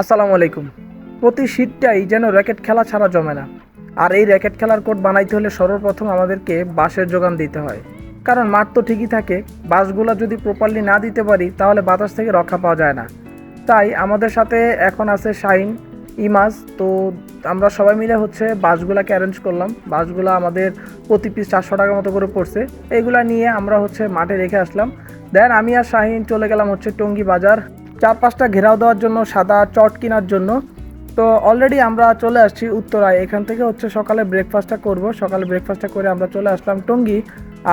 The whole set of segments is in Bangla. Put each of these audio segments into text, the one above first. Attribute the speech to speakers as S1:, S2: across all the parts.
S1: আসসালামু আলাইকুম। প্রতি শীতটাই যেন র্যাকেট খেলা ছাড়া জমে না। আর এই র্যাকেট খেলার কোর্ট বানাইতে হলে সর্বপ্রথম আমাদেরকে বাঁশের যোগান দিতে হয়। কারণ মাঠ তো ঠিকই থাকে, বাঁশগুলো যদি প্রপারলি না দিতে পারি, তাহলে বাতাস থেকে রক্ষা পাওয়া যায় না। তাই আমাদের সাথে এখন আছে শাইন ইমাজ তো আমরা সবাই মিলে হচ্ছে বাসগুলাকে অ্যারেঞ্জ করলাম। বাসগুলো আমাদের প্রতি পিস চারশো টাকা মতো করে পড়ছে। এইগুলা নিয়ে আমরা হচ্ছে মাঠে রেখে আসলাম। দেন আমি আর শাহিন চলে গেলাম হচ্ছে টঙ্গী বাজার। চার পাঁচটা ঘেরাও দেওয়ার জন্য, সাদা চট কেনার জন্য। তো অলরেডি আমরা চলে আসছি উত্তরায়। এখান থেকে হচ্ছে সকালে ব্রেকফাস্টটা করব। সকালে ব্রেকফাস্টটা করে আমরা চলে আসলাম টঙ্গী।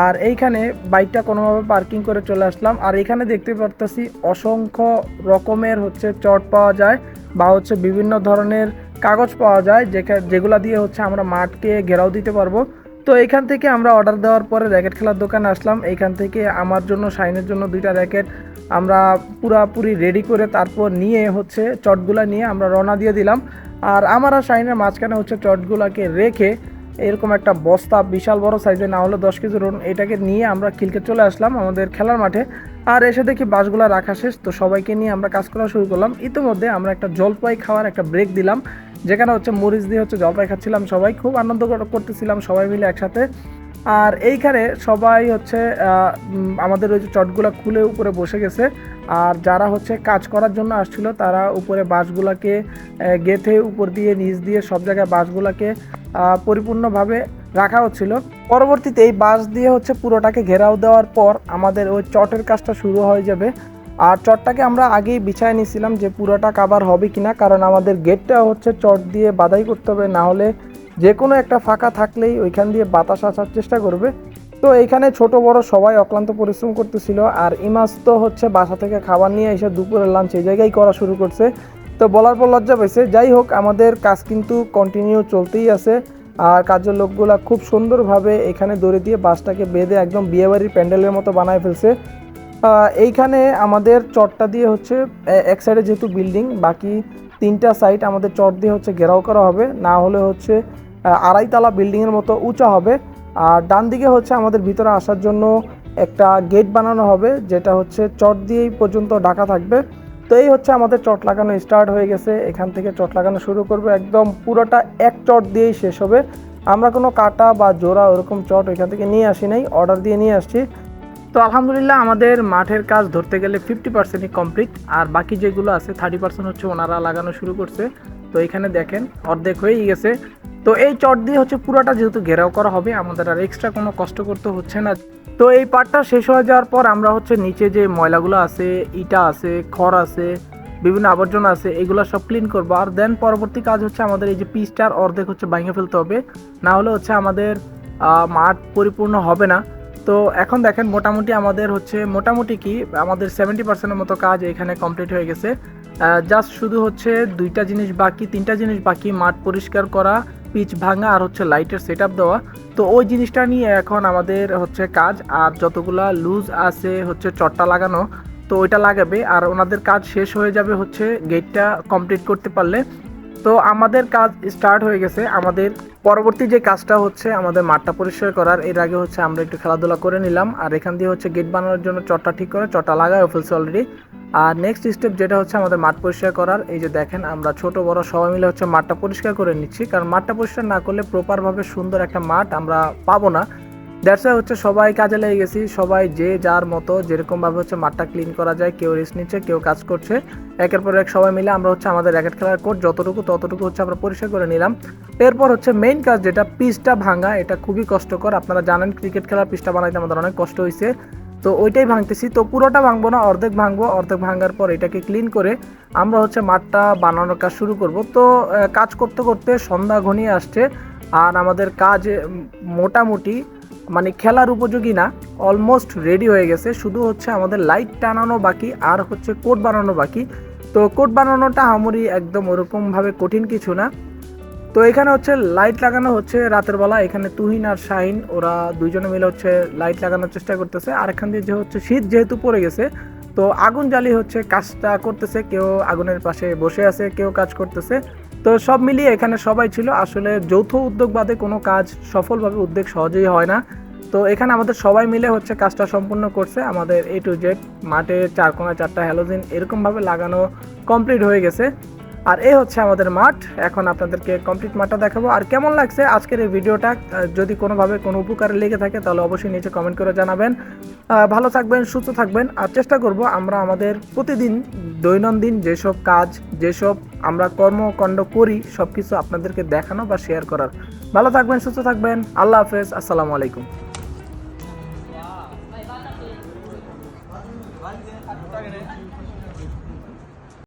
S1: আর এইখানে বাইকটা কোনোভাবে পার্কিং করে চলে আসলাম। আর এখানে দেখতে পারতেছি অসংখ্য রকমের হচ্ছে চট পাওয়া যায় বা হচ্ছে বিভিন্ন ধরনের কাগজ পাওয়া যায় যেগুলা দিয়ে হচ্ছে আমরা মাঠকে ঘেরাও দিতে পারব। তো এখান থেকে আমরা অর্ডার দেওয়ার পরে র্যাকেট খেলার দোকানে আসলাম। এইখান থেকে আমার জন্য শাইনের জন্য দুইটা র্যাকেট আমরা পুরাপুরি রেডি করে তারপর নিয়ে হচ্ছে চটগুলা নিয়ে আমরা রওনা দিয়ে দিলাম। আর আমার আর শাইনের মাঝখানে হচ্ছে চটগুলাকে রেখে এরকম একটা বস্তা বিশাল বড় সাইজে না হলে দশ কেজি রোন এটাকে নিয়ে আমরা খিলকে চলে আসলাম আমাদের খেলার মাঠে। আর এসে দেখি বাসগুলা রাখা শেষ, তো সবাইকে নিয়ে আমরা কাজ করা শুরু করলাম। ইতিমধ্যে আমরা একটা জলপাই খাওয়ার একটা ব্রেক দিলাম। যেখানে হচ্ছে মরিচ দিয়ে হচ্ছে জলপাই খাচ্ছিলাম সবাই খুব আনন্দ করতেছিলাম সবাই মিলে একসাথে। আর এইখানে সবাই হচ্ছে আমাদের ওই যে চটগুলা খুলে উপরে বসে গেছে। আর যারা হচ্ছে কাজ করার জন্য আসছিল তারা উপরে বাঁশগুলাকে আহ, গেঁথে উপর দিয়ে নিচ দিয়ে সব জায়গায় বাঁশগুলাকে পরিপূর্ণভাবে রাখা হচ্ছিল। পরবর্তীতে এই বাঁশ দিয়ে হচ্ছে পুরোটাকে ঘেরাও দেওয়ার পর আমাদের ওই চটের কাজটা শুরু হয়ে যাবে। আর চটটাকে আমরা আগেই বিছায় নিয়েছিলাম যে পুরোটা কাবার হবে কিনা, কারণ আমাদের গেটটা হচ্ছে চট দিয়ে বাধাই করতে হবে, না হলে যে কোনো একটা ফাঁকা থাকলেই ওইখান দিয়ে বাতাস আসার চেষ্টা করবে। তো এইখানে ছোট বড় সবাই অক্লান্ত পরিশ্রম করতেছিল, আর ইমাস তো হচ্ছে বাসা থেকে খাবার নিয়ে এসে দুপুরের লাঞ্চ এই জায়গায় করা শুরু করছে। তো বলার পর লজ্জা পেয়েছে যাই হোক, আমাদের কাজ কিন্তু কন্টিনিউ চলতেই আছে, আর কাজের লোকগুলা খুব সুন্দরভাবে এখানে দড়ি দিয়ে বাসটাকে বেঁধে একদম বিয়েবাড়ির প্যান্ডেলের মতো বানায় ফেলছে। এইখানে আমাদের চটটা দিয়ে হচ্ছে এক সাইডে যেহেতু বিল্ডিং বাকি তিনটা সাইড আমাদের চট দিয়ে হচ্ছে ঘেরাও করা হবে। না হলে হচ্ছে আড়াইতলা বিল্ডিংয়ের মতো উঁচা হবে। আর ডান দিকে হচ্ছে আমাদের ভিতরে আসার জন্য একটা গেট বানানো হবে, যেটা হচ্ছে চট দিয়েই পর্যন্ত ঢাকা থাকবে। তো এই হচ্ছে আমাদের চট লাগানো স্টার্ট হয়ে গেছে। এখান থেকে চট লাগানো শুরু করবে। একদম পুরোটা এক চট দিয়েই শেষ হবে। আমরা কোনো কাটা বা জোড়া ওরকম চট এখান থেকে নিয়ে আসি নাই। অর্ডার দিয়ে নিয়ে আসছি। তো আলহামদুলিল্লাহ আমাদের মাঠের কাজ ধরতে গেলে ফিফটি পার্সেন্টই কমপ্লিট আর বাকি যেগুলো আছে থার্টি পার্সেন্ট হচ্ছে ওনারা লাগানো শুরু করছে। তো এখানে দেখেন, অর্ধেক হয়েই গেছে। তো এই চট দিয়ে হচ্ছে পুরোটা যেহেতু ঘেরাও করা হবে, আমাদের আর এক্সট্রা কোনো কষ্ট করতে হচ্ছে না। তো এই পার্টটা শেষ হয়ে যাওয়ার পর আমরা হচ্ছে নিচে যে ময়লাগুলো আছে, ইটা আছে, খড় আছে, বিভিন্ন আবর্জনা আছে, এগুলো সব ক্লিন করব। আর দেন পরবর্তী কাজ হচ্ছে আমাদের এই যে পিসটার অর্ধেক হচ্ছে ভেঙে ফেলতে হবে। না হলে হচ্ছে আমাদের মাঠ পরিপূর্ণ হবে না। তো এখন দেখেন মোটামুটি আমাদের হচ্ছে, মোটামুটি কি আমাদের সেভেন্টি পার্সেন্টের মতো কাজ এখানে কমপ্লিট হয়ে গেছে। জাস্ট শুধু হচ্ছে দুইটা জিনিস বাকি, তিনটা জিনিস বাকি, মাঠ পরিষ্কার করা, পিচ ভাঙা আর হচ্ছে লাইটের সেট দেওয়া। তো ওই জিনিসটা নিয়ে এখন আমাদের হচ্ছে কাজ, আর যতগুলা লুজ আছে হচ্ছে চটটা লাগানো, তো ওইটা লাগাবে। আর ওনাদের কাজ শেষ হয়ে যাবে হচ্ছে গেটটা কমপ্লিট করতে পারলে। তো আমাদের কাজ স্টার্ট হয়ে গেছে। আমাদের পরবর্তী যে কাজটা হচ্ছে, আমাদের মাঠটা পরিষ্কার করার, এর আগে হচ্ছে আমরা একটু খেলাধুলা করে নিলাম। আর এখান দিয়ে হচ্ছে গেট বানানোর জন্য চটটা ঠিক করে, চটটা লাগায় ফেলছে অলরেডি আর নেক্সট স্টেপ যেটা হচ্ছে আমাদের মাঠ পরিষ্কার করার, এই যে দেখেন আমরা ছোট, বড় সবাই মিলে হচ্ছে মাঠটা পরিষ্কার করে নিচ্ছি। কারণ মাঠটা পরিষ্কার না করলে প্রপারভাবে সুন্দর একটা মাঠ আমরা পাবো না। দ্যাটস হচ্ছে সবাই কাজে লেগে গেছি, সবাই যে যার মতো যেরকমভাবে হচ্ছে মাঠটা ক্লিন করা যায়, কেউ রেস্ট নিচ্ছে, কেউ কাজ করছে। একের পর এক সবাই মিলে আমরা হচ্ছে আমাদের র্যাকেট খেলার কোর্ট যতটুকু ততটুকু হচ্ছে আমরা পরিষ্কার করে নিলাম। এরপর হচ্ছে মেইন কাজ যেটা, পিচটা ভাঙা, এটা খুবই কষ্টকর। আপনারা জানেন ক্রিকেট খেলার পিচটা বানাইতে আমাদের অনেক কষ্ট হয়েছে তো ওইটাই ভাঙতেছি। তো পুরোটা ভাঙবো না, অর্ধেক ভাঙবো, অর্ধেক ভাঙার পর এটাকে ক্লিন করে আমরা হচ্ছে মাঠটা বানানোর কাজ শুরু করব। তো কাজ করতে করতে সন্ধ্যা ঘনিয়ে আসছে। আর আমাদের কাজ মোটামুটি মানে খেলার উপযোগী না অলমোস্ট রেডি হয়ে গেছে। শুধু হচ্ছে আমাদের লাইট টানানো বাকি, আর হচ্ছে কোট বানানো বাকি। তো কোট বানানোটা আমরি একদম ওরকমভাবে কঠিন কিছু না। তো এখানে হচ্ছে লাইট লাগানো হচ্ছে রাতের বেলা। এখানে তুহিন আর শাহিন, ওরা দুইজনে মিলে হচ্ছে লাইট লাগানোর চেষ্টা করতেছে। আর এখান দিয়ে যে হচ্ছে শীত যেহেতু পড়ে গেছে, তো আগুন জ্বালিয়ে হচ্ছে কাজটা করতেছে। কেউ আগুনের পাশে বসে আছে, কেউ কাজ করতেছে। তো সব মিলিয়ে এখানে সবাই ছিল। আসলে যৌথ উদ্যোগ বাদে কোনো কাজ সফলভাবে উদ্যোগ সহজেই হয় না। তো এখানে আমাদের সবাই মিলে হচ্ছে কাজটা সম্পূর্ণ করছে। আমাদের এ টু জেড মাঠে চার কোনা চারটা হ্যালোজিন এরকমভাবে লাগানো কমপ্লিট হয়ে গেছে। আর এই হচ্ছে আমাদের মাঠ। এখন আপনাদেরকে কমপ্লিট মাঠটা দেখাবো। আর কেমন লাগছে আজকের এই ভিডিওটা? যদি কোনোভাবে কোনো উপকারে লেগে থাকে, তাহলে অবশ্যই নিচে কমেন্ট করে জানাবেন। ভালো থাকবেন, সুস্থ থাকবেন। আর চেষ্টা করব আমরা আমাদের প্রতিদিন দৈনন্দিন যেসব কাজ, যেসব আমরা কর্মকাণ্ড করি সব কিছু আপনাদেরকে দেখানো বা শেয়ার করার। ভালো থাকবেন, সুস্থ থাকবেন। আল্লাহ হাফেজ। আসসালামু আলাইকুম।